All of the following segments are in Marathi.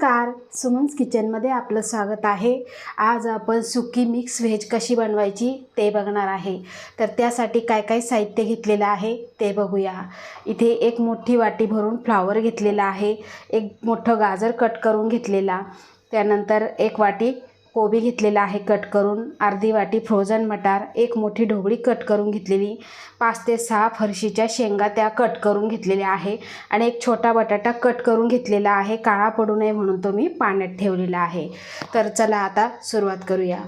नमस्कार सुमन्स किचनमध्ये आपलं स्वागत आहे. आज आपण सुकी मिक्स व्हेज कशी बनवायची ते बघणार आहे. तर त्यासाठी काय काय साहित्य घेतलेलं आहे ते बघूया. इथे एक मोठी वाटी भरून फ्लावर घेतलेला आहे. एक मोठं गाजर कट करून घेतलेला. त्यानंतर एक वाटी कोबी घेतलेला आहे कट करून. अर्धी वाटी फ्रोझन मटार एक मोठी ढोबळी कट करून घेतलेली. पाच ते सहा फरशीच्या शेंगा त्या कट करून घेतलेल्या आहे. आणि एक छोटा बटाटा कट करून घेतलेला आहे. काळा पडू नये म्हणून तो मी पाण्यात ठेवलेला आहे. तर चला आता सुरुवात करूया.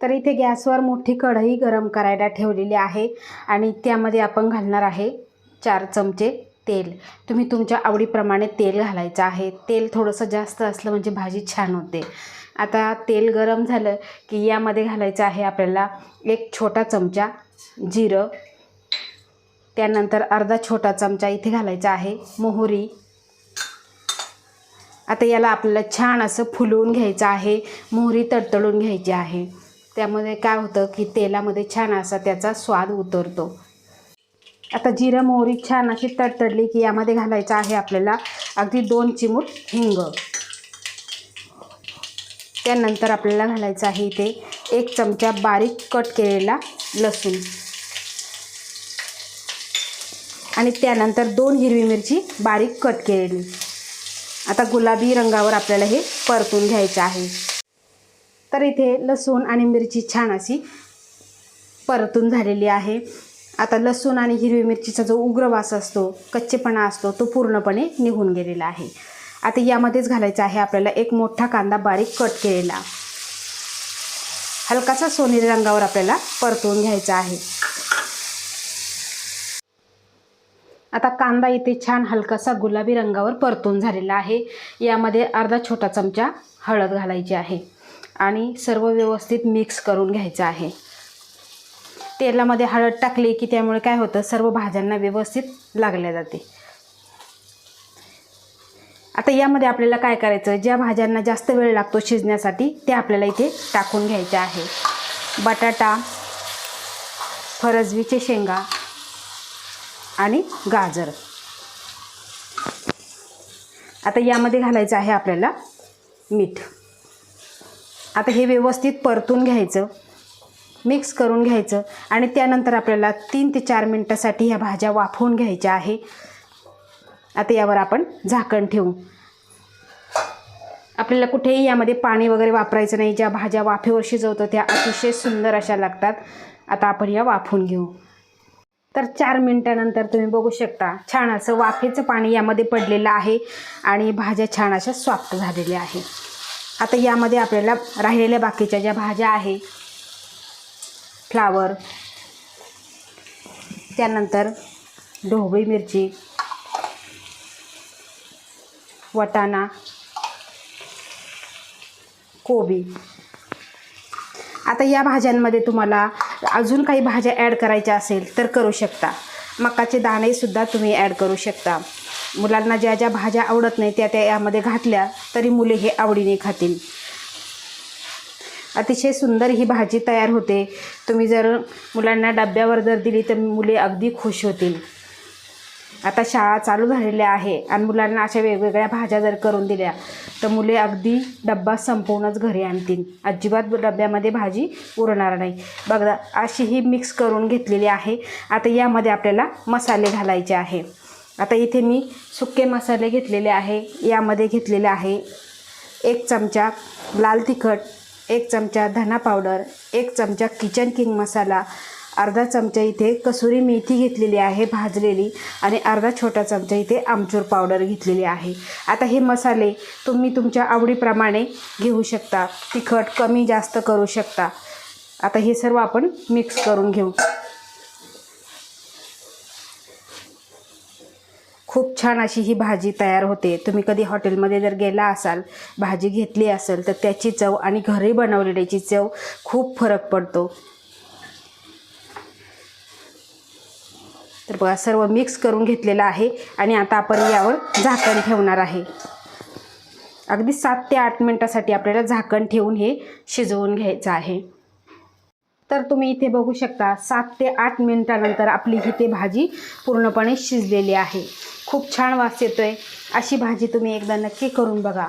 तर इथे गॅसवर मोठी कढई गरम करायला ठेवलेली आहे आणि त्यामध्ये आपण घालणार आहे चार चमचे तेल. तुम्ही तुमच्या आवडीप्रमाणे तेल घालायचं आहे. तेल थोडंसं जास्त असलं म्हणजे भाजी छान होते. आता तेल गरम झालं की यामध्ये घालायचं आहे आपल्याला एक छोटा चमचा जिरं. त्यानंतर अर्धा छोटा चमचा इथे घालायचा आहे मोहरी. आता याला आपल्याला छान असं फुलवून घ्यायचं आहे मोहरी तडतडून घ्यायची आहे. त्यामध्ये काय होतं की तेलामध्ये छान असा त्याचा स्वाद उतरतो. आता जिरं मोहरी छान अशी तडतडली की यामध्ये घालायचं आहे आपल्याला अगदी दोन चिमूट हिंग. त्यानंतर आपल्याला घालायचं आहे इथे एक चमचा बारीक कट केलेला लसूण. आणि त्यानंतर दोन हिरवी मिरची बारीक कट केलेली. आता गुलाबी रंगावर आपल्याला हे परतून घ्यायचं आहे. तर इथे लसूण आणि मिरची छान अशी परतून झालेली आहे. आता लसूण आणि हिरवी मिरचीचा जो उग्र वास असतो कच्चेपणा असतो तो पूर्णपणे निघून गेलेला आहे. आता यामध्येच घालायचा आहे आपल्याला एक मोठा कांदा बारीक कट केलेला. हलकासा सोनेरी रंगावर आपल्याला परतवून घ्यायचा आहे. आता कांदा इथे छान हलकासा गुलाबी रंगावर परतून झालेला आहे. यामध्ये अर्धा छोटा चमचा हळद घालायची आहे आणि सर्व व्यवस्थित मिक्स करून घ्यायचं आहे. तेलामध्ये हळद टाकली की त्यामुळे काय होतं? सर्व भाज्यांना व्यवस्थित लागल्या जाते. आता यामध्ये आपल्याला काय करायचं? ज्या भाज्यांना जास्त वेळ लागतो शिजण्यासाठी त्या आपल्याला इथे टाकून घ्यायच्या आहे. बटाटा फरजवीचे शेंगा आणि गाजर. आता यामध्ये घालायचं आहे आपल्याला मीठ. आता हे व्यवस्थित परतून घ्यायचं मिक्स करून घ्यायचं आणि त्यानंतर आपल्याला तीन ते चार मिनटासाठी ह्या भाज्या वाफवून घ्यायच्या आहे. आता यावर आपण झाकण ठेवू. आपल्याला कुठेही यामध्ये पाणी वगैरे वापरायचं नाही. ज्या भाज्या वाफेवर शिजवतो त्या अतिशय सुंदर अशा लागतात. आता आपण या वाफून घेऊ. तर चार मिनटानंतर तुम्ही बघू शकता छान असं वाफेचं पाणी यामध्ये पडलेलं आहे आणि भाज्या छान अशा स्वाप्त झालेल्या आहे आता यामध्ये आपल्याला राहिलेल्या बाकीच्या ज्या भाज्या आहे फ्लावर त्यानंतर ढोबळी मिरची वटाणा कोबी. आता या भाज्यांमध्ये तुम्हाला अजून काही भाज्या ॲड करायच्या असेल तर करू शकता. मकाचे दाणेसुद्धा तुम्ही ॲड करू शकता. मुलांना ज्या ज्या भाज्या आवडत नाही त्या त्या यामध्ये घातल्या तरी मुले हे आवडीने खातील. अतिशय सुंदर ही भाजी तयार होते. तुम्ही जर मुलांना डब्यावर जर दिली तर मुले अगदी खुश होतील. आता शाळा चालू झालेल्या आहे आणि मुलांना अशा वेगवेगळ्या भाज्या जर करून दिल्या तर मुले अगदी डब्बा संपवूनच घरी आणतील. अजिबात डब्यामध्ये भाजी उरणार नाही. बघा अशी ही मिक्स करून घेतलेली आहे. आता यामध्ये आपल्याला मसाले घालायचे आहे. आता इथे मी सुके मसाले घेतलेले आहे. यामध्ये घेतलेले आहे एक चमचा लाल तिखट एक चमचा धना पावडर एक चमचा किचन किंग मसाला अर्धा चमचा इथे कसुरी मेथी घेतलेली आहे भाजलेली आणि अर्धा छोटा चमचा इथे आमचूर पावडर घेतलेली आहे. आता हे मसाले तुम्ही तुमच्या आवडीप्रमाणे घेऊ शकता. तिखट कमी जास्त करू शकता. आता हे सर्व आपण मिक्स करून घेऊ. खूप छान अशी ही भाजी तयार होते. तुम्ही कधी हॉटेलमध्ये जर गेला असाल भाजी घेतली असेल तर त्याची चव आणि घरी बनवलेल्याची चव खूप फरक पडतो. तर बघा सर्व मिक्स करून घेतलेलं आहे आणि आता आपण यावर झाकण ठेवणार आहे. अगदी सात ते आठ मिनटासाठी आपल्याला झाकण ठेवून हे शिजवून घ्यायचं आहे. तर तुम्ही इथे बघू शकता सात ते आठ मिनटानंतर आपली इथे भाजी पूर्णपणे शिजलेली आहे. खूप छान वास येतो आहे अशी भाजी तुम्ही एकदा नक्की करून बघा.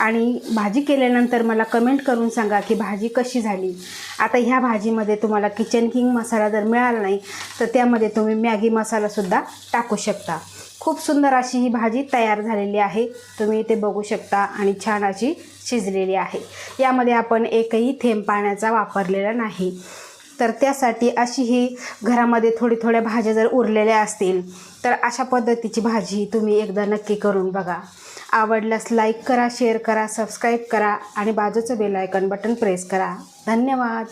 आणि भाजी केल्यानंतर मला कमेंट करून सांगा की भाजी कशी झाली. आता ह्या भाजीमध्ये तुम्हाला किचन किंग मसाला जर मिळाला नाही तर त्यामध्ये तुम्ही मॅगी मसालासुद्धा टाकू शकता. खूप सुंदर अशी ही भाजी तयार झालेली आहे. तुम्ही इथे बघू शकता आणि छान अशी शिजलेली आहे. यामध्ये आपण एकही थेंब पाण्याचा वापरलेला नाही. तर त्यासाठी अशी ही घरामध्ये थोडी थोड्या भाज्या जर उरलेल्या असतील तर अशा पद्धतीची भाजी तुम्ही एकदा नक्की करून बघा. आवडल्यास लाईक करा शेअर करा सबस्क्राईब करा आणि बाजूचं बेल आयकॉन बटन प्रेस करा. धन्यवाद.